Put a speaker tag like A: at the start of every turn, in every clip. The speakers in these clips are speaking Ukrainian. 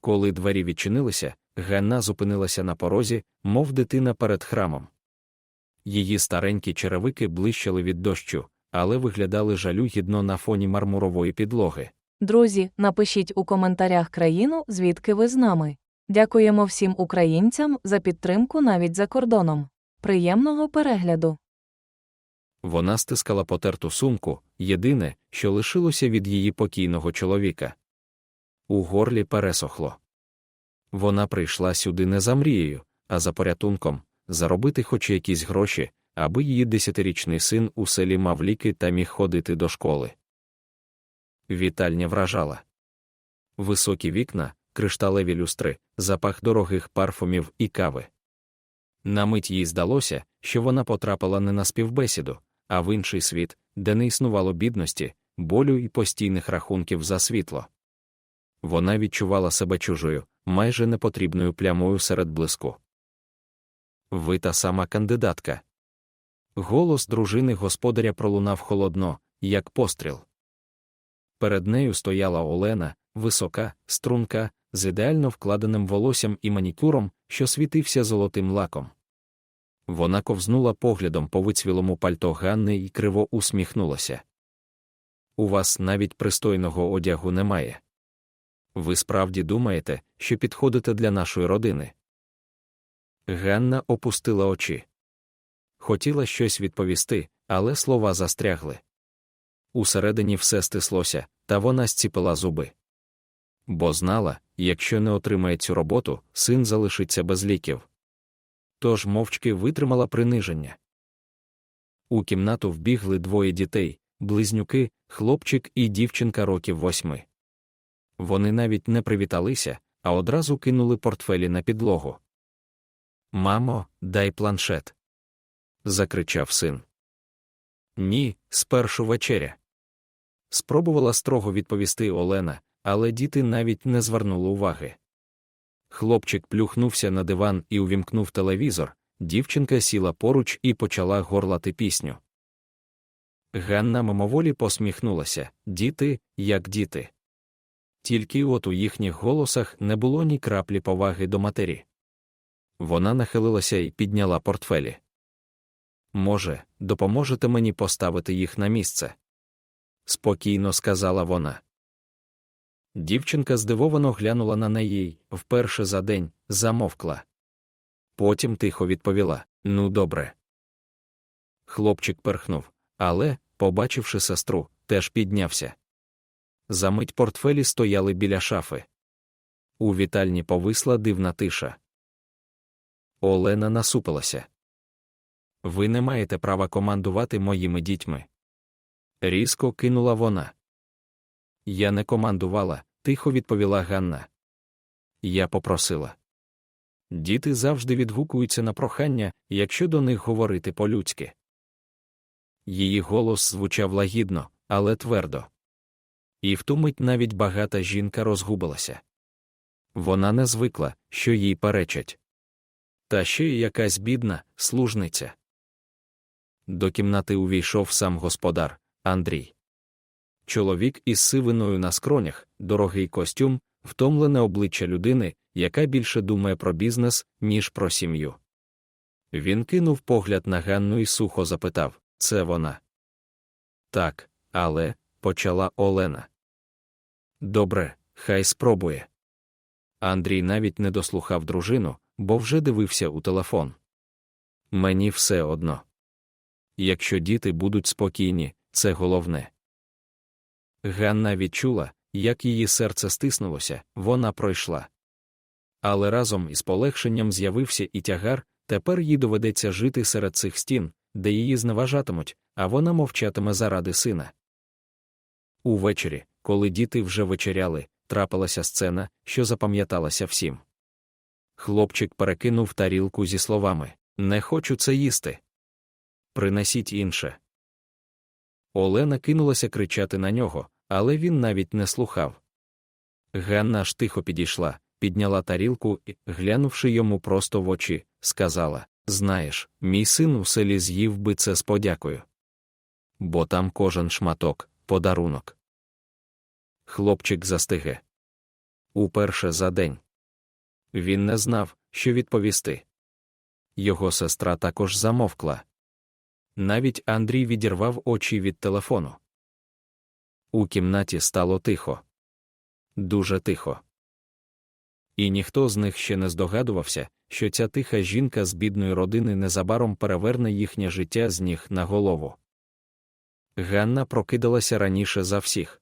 A: Коли двері відчинилися, Ганна зупинилася на порозі, мов дитина перед храмом. Її старенькі черевики блищали від дощу, але виглядали жалюгідно на фоні мармурової підлоги.
B: Друзі, напишіть у коментарях країну, звідки ви з нами. Дякуємо всім українцям за підтримку навіть за кордоном. Приємного перегляду!
A: Вона стискала потерту сумку, єдине, що лишилося від її покійного чоловіка. У горлі пересохло. Вона прийшла сюди не за мрією, а за порятунком, заробити хоч якісь гроші, аби її десятирічний син у селі мав ліки та міг ходити до школи. Вітальня вражала. Високі вікна, кришталеві люстри, запах дорогих парфумів і кави. На мить їй здалося, що вона потрапила не на співбесіду, а в інший світ, де не існувало бідності, болю і постійних рахунків за світло. Вона відчувала себе чужою, майже непотрібною плямою серед блиску. Ви та сама кандидатка. Голос дружини господаря пролунав холодно, як постріл. Перед нею стояла Олена, висока, струнка, з ідеально вкладеним волоссям і манікюром, що світився золотим лаком. Вона ковзнула поглядом по вицвілому пальто Ганни і криво усміхнулася. У вас навіть пристойного одягу немає. Ви справді думаєте, що підходите для нашої родини? Ганна опустила очі. Хотіла щось відповісти, але слова застрягли. Усередині все стислося, та вона зціпила зуби. Бо знала, якщо не отримає цю роботу, син залишиться без ліків. Тож мовчки витримала приниження. У кімнату вбігли двоє дітей близнюки, хлопчик і дівчинка років восьми. Вони навіть не привіталися, а одразу кинули портфелі на підлогу. Мамо, дай планшет. закричав син. Ні, спершу вечеря. Спробувала строго відповісти Олена, але діти навіть не звернули уваги. Хлопчик плюхнувся на диван і увімкнув телевізор, дівчинка сіла поруч і почала горлати пісню. Ганна мимоволі посміхнулася діти, як діти. Тільки от у їхніх голосах не було ні краплі поваги до матері. Вона нахилилася і підняла портфелі. Може, допоможете мені поставити їх на місце? спокійно сказала вона. Дівчинка здивовано глянула на неї вперше за день, замовкла. Потім тихо відповіла Ну, добре. Хлопчик перхнув, але, побачивши сестру, теж піднявся. Замить портфелі стояли біля шафи. У вітальні повисла дивна тиша. Олена насупилася. Ви не маєте права командувати моїми дітьми. Різко кинула вона. Я не командувала, тихо відповіла Ганна. Я попросила. Діти завжди відгукуються на прохання, якщо до них говорити по-людськи. Її голос звучав лагідно, але твердо. І в ту мить навіть багата жінка розгубилася. Вона не звикла, що їй перечать. Та ще й якась бідна служниця. До кімнати увійшов сам господар Андрій. Чоловік із сивиною на скронях, дорогий костюм, втомлене обличчя людини, яка більше думає про бізнес, ніж про сім'ю. Він кинув погляд на Ганну і сухо запитав це вона. Так, але, почала Олена. Добре, хай спробує. Андрій навіть не дослухав дружину, бо вже дивився у телефон. Мені все одно. Якщо діти будуть спокійні, це головне. Ганна відчула, як її серце стиснулося, вона пройшла. Але разом із полегшенням з'явився і тягар, тепер їй доведеться жити серед цих стін, де її зневажатимуть, а вона мовчатиме заради сина. Увечері, коли діти вже вечеряли, трапилася сцена, що запам'яталася всім. Хлопчик перекинув тарілку зі словами Не хочу це їсти. Принесіть інше. Олена кинулася кричати на нього, але він навіть не слухав. Ганна ж тихо підійшла, підняла тарілку і, глянувши йому просто в очі, сказала Знаєш, мій син у селі з'їв би це з подякою. Бо там кожен шматок подарунок. Хлопчик застиге. Уперше за день. Він не знав, що відповісти. Його сестра також замовкла. Навіть Андрій відірвав очі від телефону. У кімнаті стало тихо. Дуже тихо. І ніхто з них ще не здогадувався, що ця тиха жінка з бідної родини незабаром переверне їхнє життя з ніг на голову. Ганна прокидалася раніше за всіх.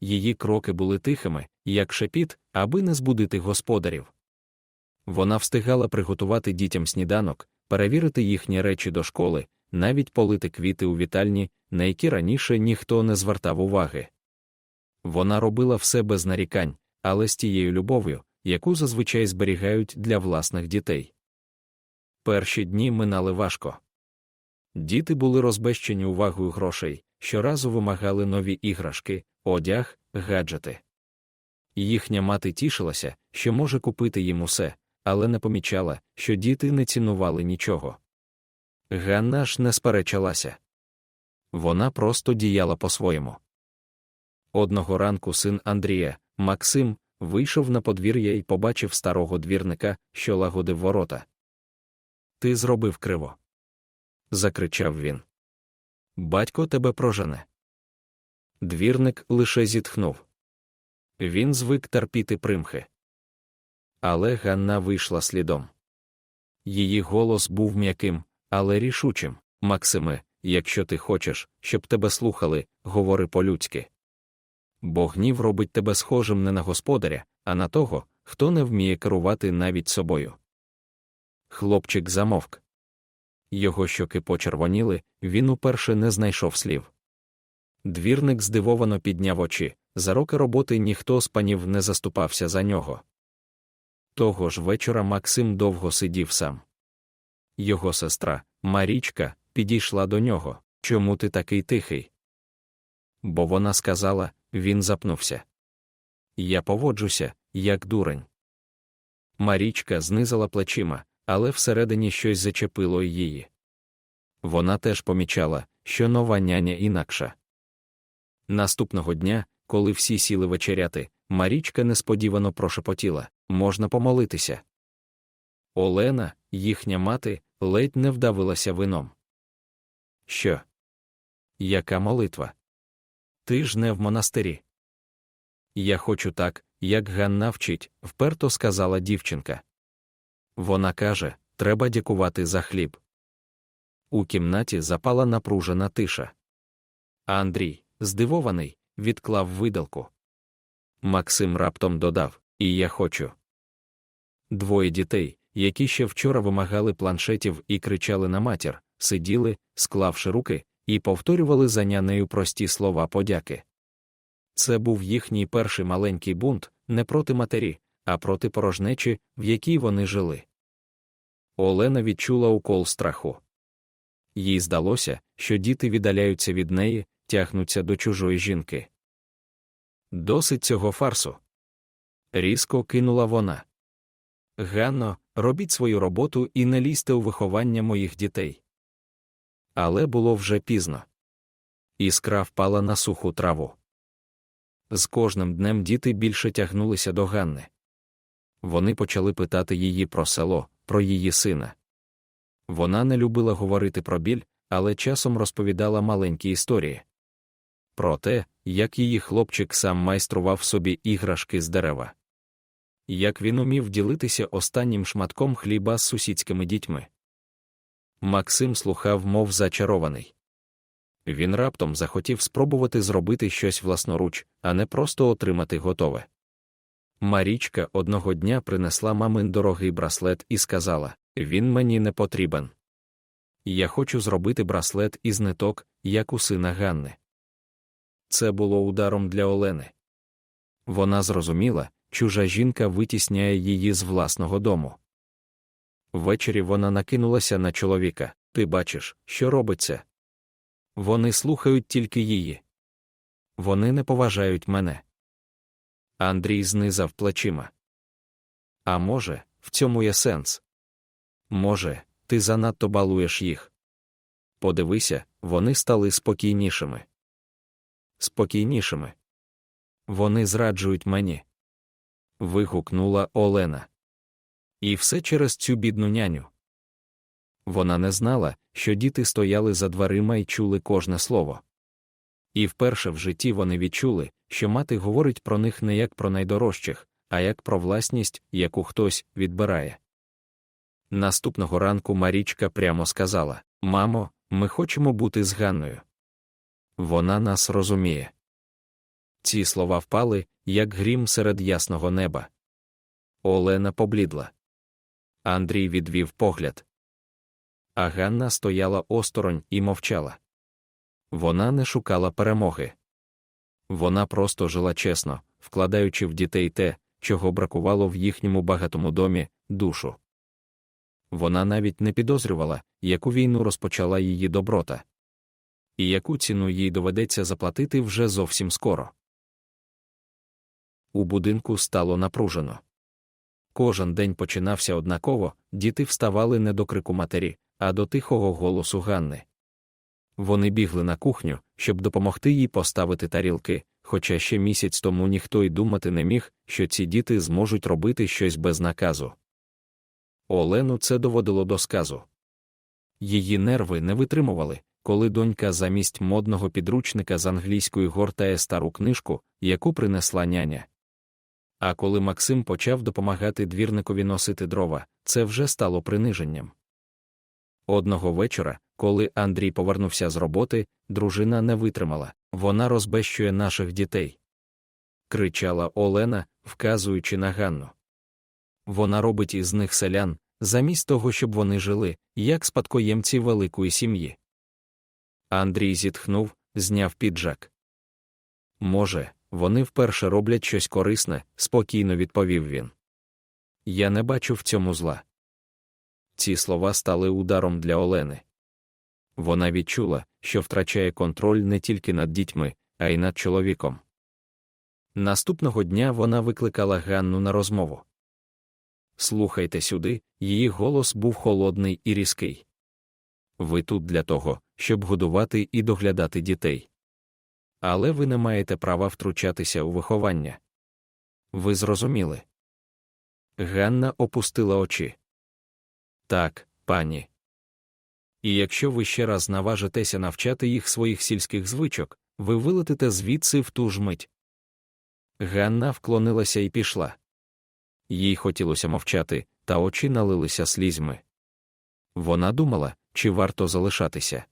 A: Її кроки були тихими, як шепіт, аби не збудити господарів. Вона встигала приготувати дітям сніданок, перевірити їхні речі до школи, навіть полити квіти у вітальні, на які раніше ніхто не звертав уваги. Вона робила все без нарікань, але з тією любов'ю, яку зазвичай зберігають для власних дітей. Перші дні минали важко. Діти були розбещені увагою грошей, щоразу вимагали нові іграшки, одяг, гаджети. Їхня мати тішилася, що може купити їм усе, але не помічала, що діти не цінували нічого. Ганна ж не сперечалася. Вона просто діяла по-своєму. Одного ранку син Андрія, Максим, вийшов на подвір'я і побачив старого двірника, що лагодив ворота. Ти зробив криво. Закричав він. Батько тебе прожене. Двірник лише зітхнув. Він звик терпіти примхи. Але Ганна вийшла слідом. Її голос був м'яким, але рішучим. Максиме, якщо ти хочеш, щоб тебе слухали, говори по-людськи. Бо гнів робить тебе схожим не на господаря, а на того, хто не вміє керувати навіть собою. Хлопчик замовк. Його щоки почервоніли, він уперше не знайшов слів. Двірник здивовано підняв очі, за роки роботи ніхто з панів не заступався за нього. Того ж вечора Максим довго сидів сам. Його сестра, Марічка, підійшла до нього. Чому ти такий тихий? Бо вона сказала, він запнувся. Я поводжуся, як дурень. Марічка знизила плечима, але всередині щось зачепило її. Вона теж помічала, що нова няня інакша. Наступного дня, коли всі сіли вечеряти, Марічка несподівано прошепотіла можна помолитися. Олена, їхня мати, ледь не вдавилася вином. Що? Яка молитва? Ти ж не в монастирі. Я хочу так, як Ганна вчить, вперто сказала дівчинка. Вона каже, треба дякувати за хліб. У кімнаті запала напружена тиша. А Андрій, здивований, відклав видалку. Максим раптом додав І я хочу. Двоє дітей, які ще вчора вимагали планшетів і кричали на матір, сиділи, склавши руки, і повторювали за нянею прості слова подяки. Це був їхній перший маленький бунт не проти матері, а проти порожнечі, в якій вони жили. Олена відчула укол страху. Їй здалося, що діти віддаляються від неї, тягнуться до чужої жінки. Досить цього фарсу. Різко кинула вона. Ганно, робіть свою роботу і не лізьте у виховання моїх дітей. Але було вже пізно. Іскра впала на суху траву. З кожним днем діти більше тягнулися до Ганни. Вони почали питати її про село, про її сина. Вона не любила говорити про біль, але часом розповідала маленькі історії. Про те, як її хлопчик сам майстрував собі іграшки з дерева. Як він умів ділитися останнім шматком хліба з сусідськими дітьми. Максим слухав, мов зачарований. Він раптом захотів спробувати зробити щось власноруч, а не просто отримати готове. Марічка одного дня принесла мамин дорогий браслет і сказала: Він мені не потрібен. Я хочу зробити браслет із ниток, як у сина Ганни. Це було ударом для Олени. Вона зрозуміла, чужа жінка витісняє її з власного дому. Ввечері вона накинулася на чоловіка Ти бачиш, що робиться. Вони слухають тільки її. Вони не поважають мене. Андрій знизав плечима. А може, в цьому є сенс? Може, ти занадто балуєш їх. Подивися, вони стали спокійнішими. Спокійнішими. Вони зраджують мені. вигукнула Олена. І все через цю бідну няню. Вона не знала, що діти стояли за дверима і чули кожне слово. І вперше в житті вони відчули, що мати говорить про них не як про найдорожчих, а як про власність, яку хтось відбирає. Наступного ранку Марічка прямо сказала Мамо, ми хочемо бути з Ганною. Вона нас розуміє. Ці слова впали, як грім серед ясного неба. Олена поблідла. Андрій відвів погляд. А Ганна стояла осторонь і мовчала. Вона не шукала перемоги. Вона просто жила чесно, вкладаючи в дітей те, чого бракувало в їхньому багатому домі душу. Вона навіть не підозрювала, яку війну розпочала її доброта, і яку ціну їй доведеться заплатити вже зовсім скоро. У будинку стало напружено. Кожен день починався однаково, діти вставали не до крику матері, а до тихого голосу Ганни. Вони бігли на кухню, щоб допомогти їй поставити тарілки, хоча ще місяць тому ніхто й думати не міг, що ці діти зможуть робити щось без наказу. Олену це доводило до сказу. Її нерви не витримували, коли донька замість модного підручника з англійської гортає стару книжку, яку принесла няня. А коли Максим почав допомагати двірникові носити дрова, це вже стало приниженням. Одного вечора, коли Андрій повернувся з роботи, дружина не витримала вона розбещує наших дітей. кричала Олена, вказуючи на Ганну. Вона робить із них селян, замість того, щоб вони жили, як спадкоємці великої сім'ї. Андрій зітхнув, зняв піджак. Може, вони вперше роблять щось корисне, спокійно відповів він. Я не бачу в цьому зла. Ці слова стали ударом для Олени. Вона відчула, що втрачає контроль не тільки над дітьми, а й над чоловіком. Наступного дня вона викликала Ганну на розмову. Слухайте сюди, її голос був холодний і різкий. Ви тут для того, щоб годувати і доглядати дітей. Але ви не маєте права втручатися у виховання. Ви зрозуміли. Ганна опустила очі. Так, пані. І якщо ви ще раз наважитеся навчати їх своїх сільських звичок, ви вилетите звідси в ту ж мить. Ганна вклонилася і пішла. Їй хотілося мовчати, та очі налилися слізьми. Вона думала, чи варто залишатися.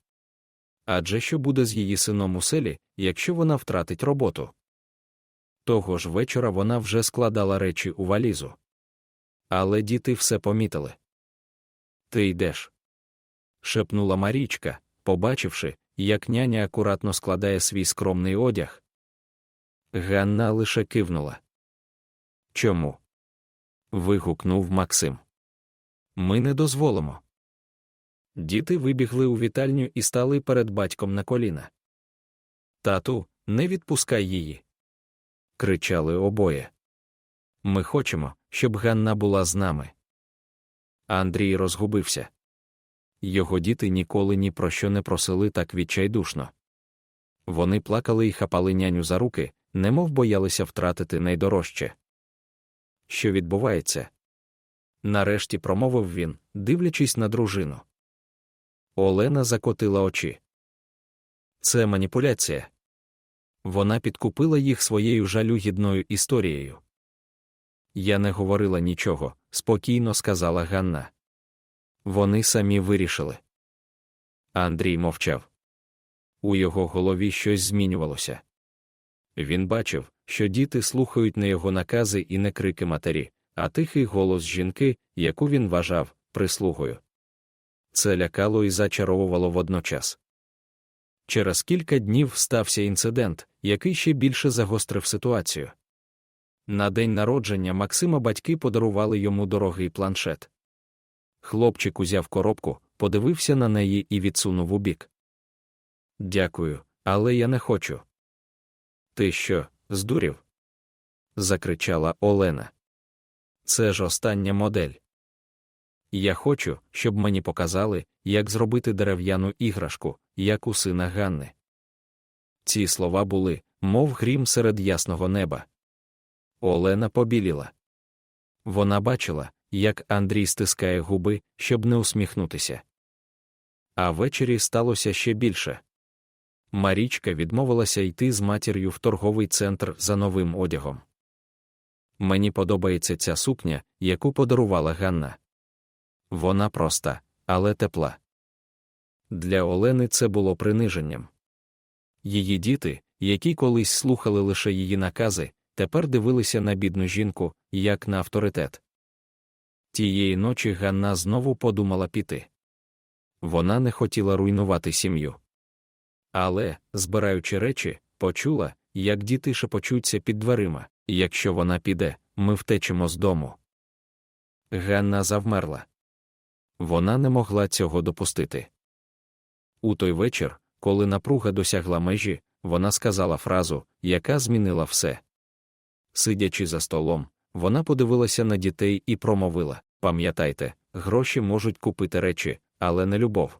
A: Адже що буде з її сином у селі, якщо вона втратить роботу? Того ж вечора вона вже складала речі у валізу. Але діти все помітили. Ти йдеш. шепнула Марічка, побачивши, як няня акуратно складає свій скромний одяг. Ганна лише кивнула. Чому? вигукнув Максим. Ми не дозволимо. Діти вибігли у вітальню і стали перед батьком на коліна. Тату, не відпускай її. кричали обоє. Ми хочемо, щоб Ганна була з нами. Андрій розгубився. Його діти ніколи ні про що не просили так відчайдушно. Вони плакали і хапали няню за руки, немов боялися втратити найдорожче. Що відбувається? Нарешті промовив він, дивлячись на дружину. Олена закотила очі. Це маніпуляція. Вона підкупила їх своєю жалюгідною історією. Я не говорила нічого, спокійно сказала Ганна. Вони самі вирішили. Андрій мовчав. У його голові щось змінювалося. Він бачив, що діти слухають не його накази і не крики матері, а тихий голос жінки, яку він вважав прислугою. Це лякало і зачаровувало водночас. Через кілька днів стався інцидент, який ще більше загострив ситуацію. На день народження Максима батьки подарували йому дорогий планшет. Хлопчик узяв коробку, подивився на неї і відсунув убік. Дякую, але я не хочу. Ти що, здурів? закричала Олена. Це ж остання модель. Я хочу, щоб мені показали, як зробити дерев'яну іграшку, як у сина Ганни. Ці слова були, мов грім серед ясного неба. Олена побіліла. вона бачила, як Андрій стискає губи, щоб не усміхнутися. А ввечері сталося ще більше. Марічка відмовилася йти з матір'ю в торговий центр за новим одягом. Мені подобається ця сукня, яку подарувала Ганна. Вона проста, але тепла. Для Олени це було приниженням. Її діти, які колись слухали лише її накази, тепер дивилися на бідну жінку, як на авторитет. Тієї ночі Ганна знову подумала піти. Вона не хотіла руйнувати сім'ю. Але, збираючи речі, почула, як діти шепочуться під дверима якщо вона піде, ми втечемо з дому. Ганна завмерла. Вона не могла цього допустити. У той вечір, коли напруга досягла межі, вона сказала фразу, яка змінила все. Сидячи за столом, вона подивилася на дітей і промовила Пам'ятайте, гроші можуть купити речі, але не любов.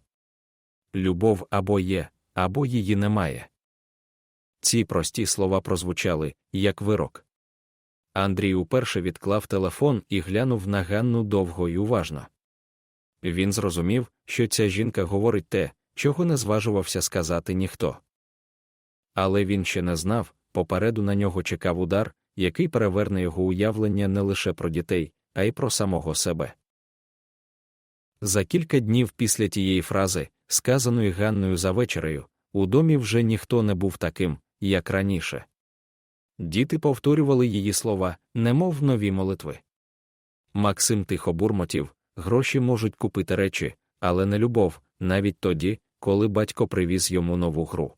A: Любов або є, або її немає. Ці прості слова прозвучали, як вирок. Андрій уперше відклав телефон і глянув на Ганну довго й уважно. Він зрозумів, що ця жінка говорить те, чого не зважувався сказати ніхто. Але він ще не знав, попереду на нього чекав удар, який переверне його уявлення не лише про дітей, а й про самого себе. За кілька днів після тієї фрази, сказаної Ганною за вечерею, у домі вже ніхто не був таким, як раніше. Діти повторювали її слова, немов нові молитви. Максим тихо бурмотів, гроші можуть купити речі, але не любов, навіть тоді, коли батько привіз йому нову гру.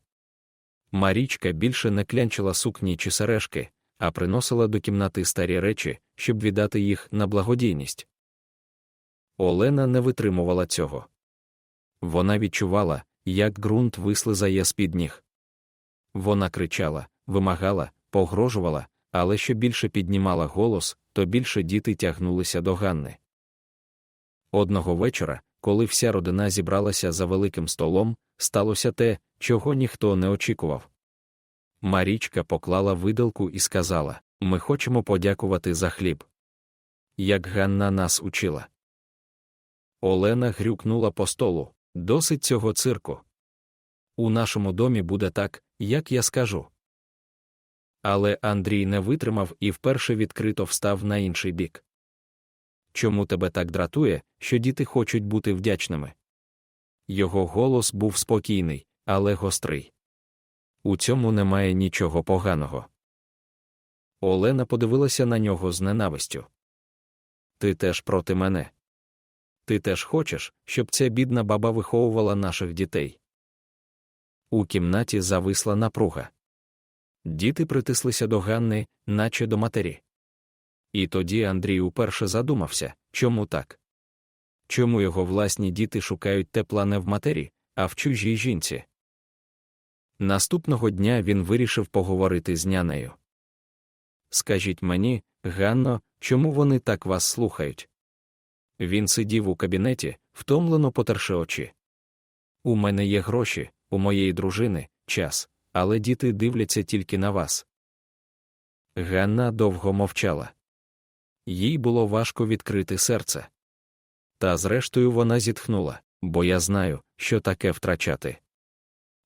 A: Марічка більше не клянчила сукні чи сережки, а приносила до кімнати старі речі, щоб віддати їх на благодійність. Олена не витримувала цього. Вона відчувала, як ґрунт вислизає з під ніг. Вона кричала, вимагала, погрожувала, але що більше піднімала голос, то більше діти тягнулися до Ганни. Одного вечора, коли вся родина зібралася за великим столом, сталося те, чого ніхто не очікував. Марічка поклала видалку і сказала Ми хочемо подякувати за хліб. Як Ганна нас учила. Олена грюкнула по столу досить цього цирку. У нашому домі буде так, як я скажу. Але Андрій не витримав і вперше відкрито встав на інший бік. Чому тебе так дратує, що діти хочуть бути вдячними? Його голос був спокійний, але гострий. У цьому немає нічого поганого. Олена подивилася на нього з ненавистю. Ти теж проти мене. Ти теж хочеш, щоб ця бідна баба виховувала наших дітей. У кімнаті зависла напруга. Діти притислися до Ганни, наче до матері. І тоді Андрій уперше задумався, чому так? Чому його власні діти шукають тепла не в матері, а в чужій жінці? Наступного дня він вирішив поговорити з нянею. Скажіть мені, Ганно, чому вони так вас слухають? Він сидів у кабінеті, втомлено потерши очі. У мене є гроші, у моєї дружини, час, але діти дивляться тільки на вас. Ганна довго мовчала. Їй було важко відкрити серце. Та зрештою вона зітхнула, бо я знаю, що таке втрачати.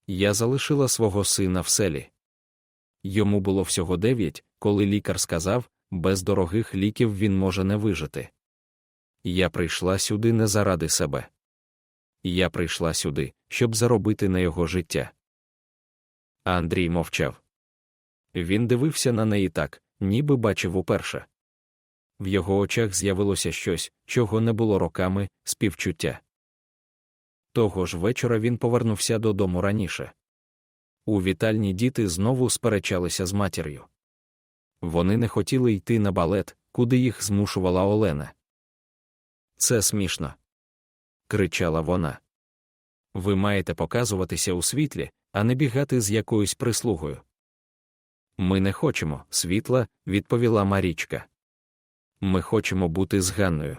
A: Я залишила свого сина в селі. Йому було всього дев'ять, коли лікар сказав, без дорогих ліків він може не вижити. Я прийшла сюди не заради себе. Я прийшла сюди, щоб заробити на його життя. Андрій мовчав. Він дивився на неї так, ніби бачив уперше. В його очах з'явилося щось, чого не було роками, співчуття. Того ж вечора він повернувся додому раніше. У вітальні діти знову сперечалися з матір'ю. Вони не хотіли йти на балет, куди їх змушувала Олена. Це смішно. кричала вона. Ви маєте показуватися у світлі, а не бігати з якоюсь прислугою. Ми не хочемо, світла, відповіла Марічка. Ми хочемо бути з Ганною.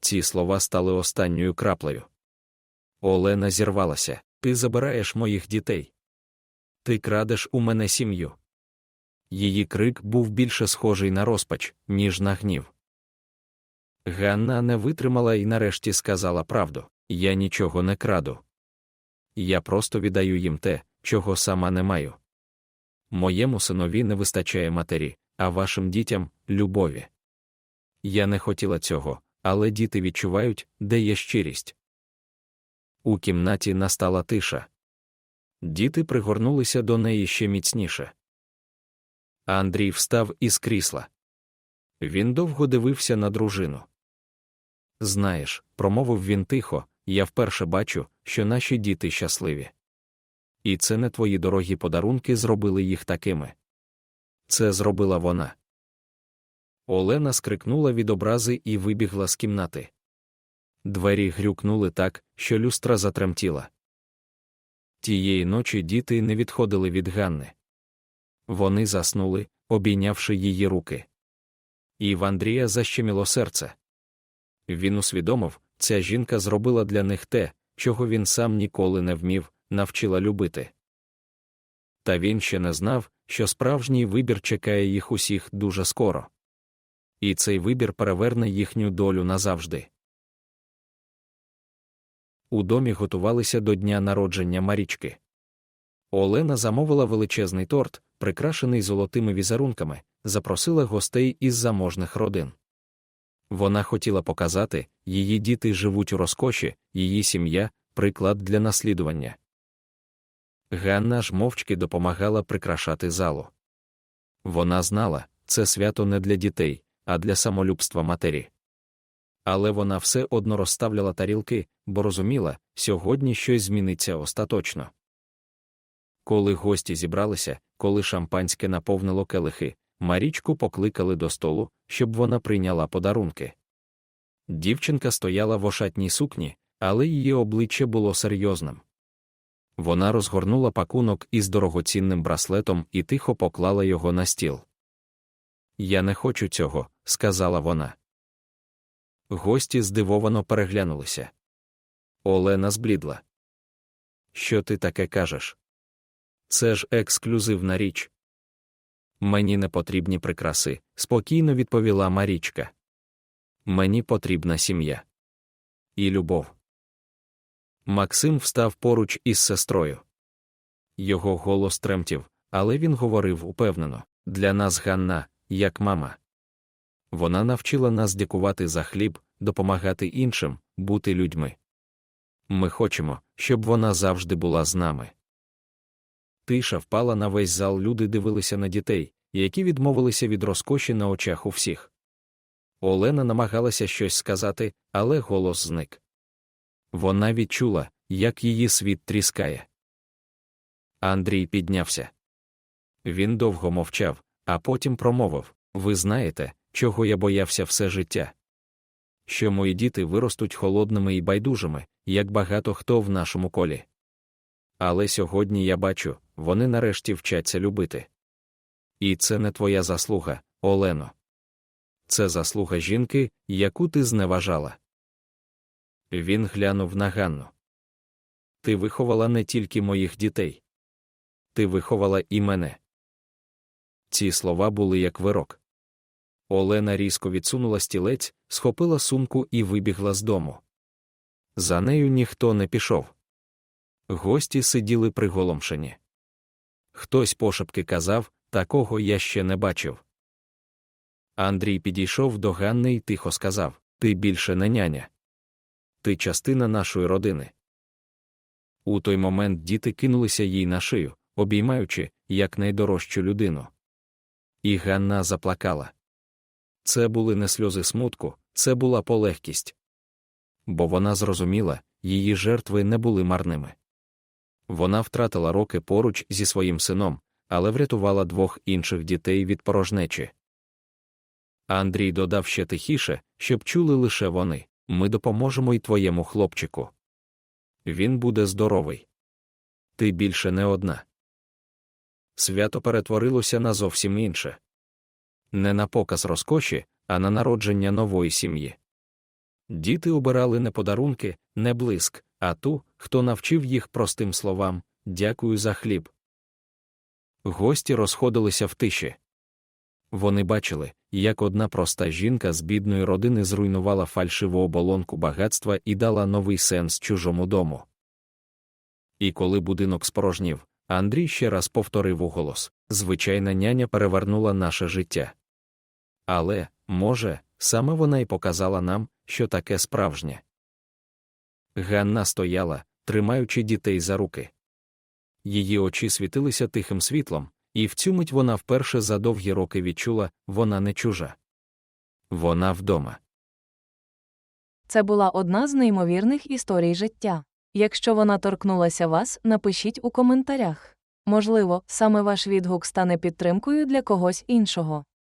A: Ці слова стали останньою краплею. Олена зірвалася. Ти забираєш моїх дітей. Ти крадеш у мене сім'ю. Її крик був більше схожий на розпач, ніж на гнів. Ганна не витримала і нарешті сказала правду я нічого не краду. Я просто віддаю їм те, чого сама не маю. Моєму синові не вистачає матері, а вашим дітям любові. Я не хотіла цього, але діти відчувають, де є щирість. У кімнаті настала тиша. Діти пригорнулися до неї ще міцніше. Андрій встав із крісла. Він довго дивився на дружину. Знаєш, промовив він тихо, я вперше бачу, що наші діти щасливі. І це не твої дорогі подарунки зробили їх такими. Це зробила вона. Олена скрикнула від образи і вибігла з кімнати. Двері грюкнули так, що люстра затремтіла. Тієї ночі діти не відходили від Ганни. Вони заснули, обійнявши її руки. І в Андрія защеміло серце. Він усвідомив, ця жінка зробила для них те, чого він сам ніколи не вмів, навчила любити. Та він ще не знав, що справжній вибір чекає їх усіх дуже скоро. І цей вибір переверне їхню долю назавжди. У домі готувалися до дня народження Марічки. Олена замовила величезний торт, прикрашений золотими візерунками, запросила гостей із заможних родин. Вона хотіла показати, її діти живуть у розкоші, її сім'я приклад для наслідування. Ганна ж мовчки допомагала прикрашати залу. Вона знала, це свято не для дітей, а для самолюбства матері. Але вона все одно розставляла тарілки, бо розуміла, сьогодні щось зміниться остаточно. Коли гості зібралися, коли шампанське наповнило келихи, Марічку покликали до столу, щоб вона прийняла подарунки. Дівчинка стояла в ошатній сукні, але її обличчя було серйозним. Вона розгорнула пакунок із дорогоцінним браслетом і тихо поклала його на стіл. Я не хочу цього, сказала вона. Гості здивовано переглянулися. Олена зблідла. Що ти таке кажеш? Це ж ексклюзивна річ. Мені не потрібні прикраси, спокійно відповіла Марічка. Мені потрібна сім'я. І любов. Максим встав поруч із сестрою. Його голос тремтів, але він говорив упевнено для нас Ганна, як мама. Вона навчила нас дякувати за хліб, допомагати іншим, бути людьми. Ми хочемо, щоб вона завжди була з нами. Тиша впала на весь зал, люди дивилися на дітей, які відмовилися від розкоші на очах у всіх. Олена намагалася щось сказати, але голос зник. Вона відчула, як її світ тріскає. Андрій піднявся. Він довго мовчав, а потім промовив Ви знаєте, чого я боявся все життя? Що мої діти виростуть холодними і байдужими, як багато хто в нашому колі. Але сьогодні я бачу, вони нарешті вчаться любити. І це не твоя заслуга, Олено. Це заслуга жінки, яку ти зневажала. Він глянув на Ганну. Ти виховала не тільки моїх дітей. Ти виховала і мене. Ці слова були як вирок. Олена різко відсунула стілець, схопила сумку і вибігла з дому. За нею ніхто не пішов. Гості сиділи приголомшені. Хтось пошепки казав такого я ще не бачив. Андрій підійшов до Ганни і тихо сказав Ти більше не няня. Ти частина нашої родини. У той момент діти кинулися їй на шию, обіймаючи як найдорожчу людину. І Ганна заплакала. Це були не сльози смутку, це була полегкість. Бо вона зрозуміла, її жертви не були марними. Вона втратила роки поруч зі своїм сином, але врятувала двох інших дітей від порожнечі. Андрій додав ще тихіше, щоб чули лише вони ми допоможемо й твоєму хлопчику. Він буде здоровий. Ти більше не одна. Свято перетворилося на зовсім інше не на показ розкоші, а на народження нової сім'ї. Діти обирали не подарунки, не блиск, а ту, хто навчив їх простим словам дякую за хліб. Гості розходилися в тиші. Вони бачили, як одна проста жінка з бідної родини зруйнувала фальшиву оболонку багатства і дала новий сенс чужому дому. І коли будинок спорожнів, Андрій ще раз повторив уголос звичайна няня перевернула наше життя. Але, може, саме вона й показала нам, що таке справжнє. Ганна стояла, тримаючи дітей за руки. Її очі світилися тихим світлом, і в цю мить вона вперше за довгі роки відчула вона не чужа. Вона вдома.
B: Це була одна з неймовірних історій життя. Якщо вона торкнулася вас, напишіть у коментарях. Можливо, саме ваш відгук стане підтримкою для когось іншого.